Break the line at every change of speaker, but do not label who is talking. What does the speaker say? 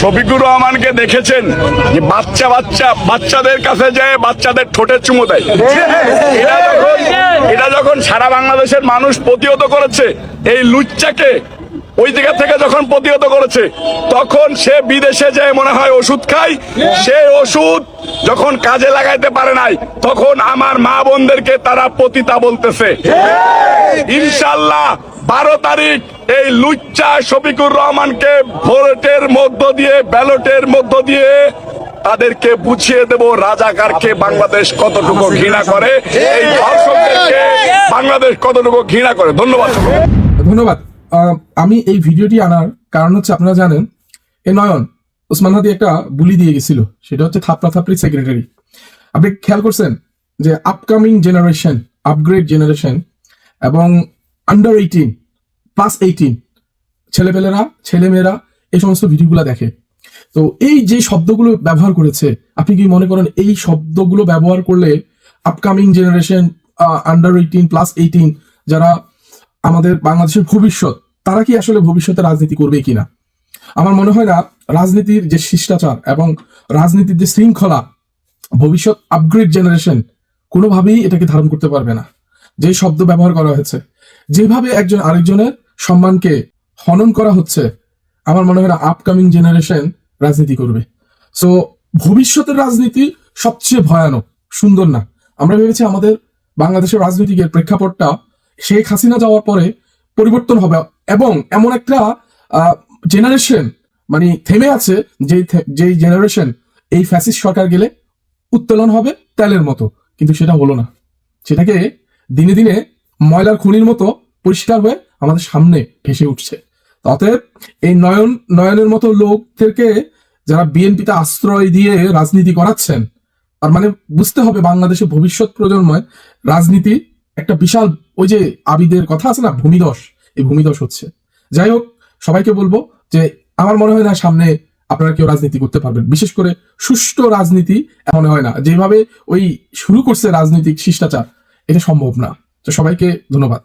শফিকুর রহমানকে দেখেছেন যে বাচ্চা বাচ্চা, বাচ্চাদের কাছে যায় বাচ্চাদের ঠোঁটে চুমু দেয়। এটা যখন এটা যখন সারা বাংলাদেশের মানুষ প্রতিহত করেছে, এই লুচ্চাকে ওই জায়গা থেকে যখন প্রতিহত করেছে, তখন সে বিদেশে যায় মনে হয় ওষুধ খায়। সে ওষুধ যখন কাজে লাগাইতে পারে নাই, তখন আমার মা বোনদেরকে তারা পতিতা বলতেছে। ইনশাল্লাহ বারো তারিখ এই লুচ্চা শফিকুর রহমানকে ভোটের মধ্য দিয়ে, ব্যালটের মধ্য দিয়ে তাদেরকে বুঝিয়ে দেব রাজাকারকে বাংলাদেশ কতটুকু ঘৃণা করে। এই ধর্ষকদেরকে বাংলাদেশ কতটুকু ঘৃণা করে। ধন্যবাদ।
ধন্যবাদ। আমি এই ভিডিওটি আনার কারণ হচ্ছে আপনারা জানেন, এ নয়ন ওসমান হাদি একটা বুলি দিয়ে গেছিল, সেটা হচ্ছে থাপড়া থাপড়ি সেক্রেটারি আপনি খেয়াল করছেন যে আপকামিং জেনারেশন আপগ্রেড জেনারেশন এবং আন্ডার এইটিন প্লাস এইটিন ছেলেপেলেরা, ছেলেমেয়েরা এই সমস্ত ভিডিওগুলো দেখে। তো এই যে শব্দগুলো ব্যবহার করেছে, আপনি কি মনে করেন এই শব্দগুলো ব্যবহার করলে upcoming generation under eighteen plus eighteen যারা আমাদের বাংলাদেশের ভবিষ্যৎ, তারা কি আসলে ভবিষ্যতে রাজনীতি করবে কিনা? আমার মনে হয় না, রাজনীতির যে শিষ্টাচার এবং রাজনীতির যে শৃঙ্খলা, ভবিষ্যৎ আপগ্রেড জেনারেশন কোনোভাবেই এটাকে ধারণ করতে পারবে না। যে শব্দ ব্যবহার করা হয়েছে, যেভাবে একজন আরেকজনের সম্মানকে হনন করা হচ্ছে, আমার মনে হয় আপকামিং জেনারেশন রাজনীতি করবে। সো ভবিষ্যতের রাজনীতি সবচেয়ে ভয়ানক, সুন্দর না। আমরা ভেবেছি আমাদের বাংলাদেশের রাজনৈতিকের প্রেক্ষাপটটা শেখ হাসিনা যাওয়ার পরে পরিবর্তন হবে এবং এমন একটা জেনারেশন মানে থেমে আছে যে যেই জেনারেশন এই ফ্যাসিস সরকার গেলে উত্তোলন হবে তেলের মতো। কিন্তু সেটা হলো না। সেটাকে দিনে দিনে ময়লার খনির মতো পরিষ্কার হয়ে আমাদের সামনে ভেসে উঠছে। অতএব এই নয়ন, নয়নের মতো লোকদেরকে যারা বিএনপিতে আশ্রয় দিয়ে রাজনীতি করাচ্ছেন, তার মানে বুঝতে হবে বাংলাদেশের ভবিষ্যৎ প্রজন্ময় রাজনীতি একটা বিশাল, ওই যে আবিদের কথা আছে না, ভূমিদশ, এই ভূমিদশ হচ্ছে। যাই হোক, সবাইকে বলব যে আমার মনে হয় না সামনে আপনারা কেউ রাজনীতি করতে পারবেন। বিশেষ করে সুষ্ঠু রাজনীতি এমন হয় না, যেভাবে ওই শুরু করছে রাজনৈতিক শিষ্টাচার, এটা সম্ভব না। তো সবাইকে ধন্যবাদ।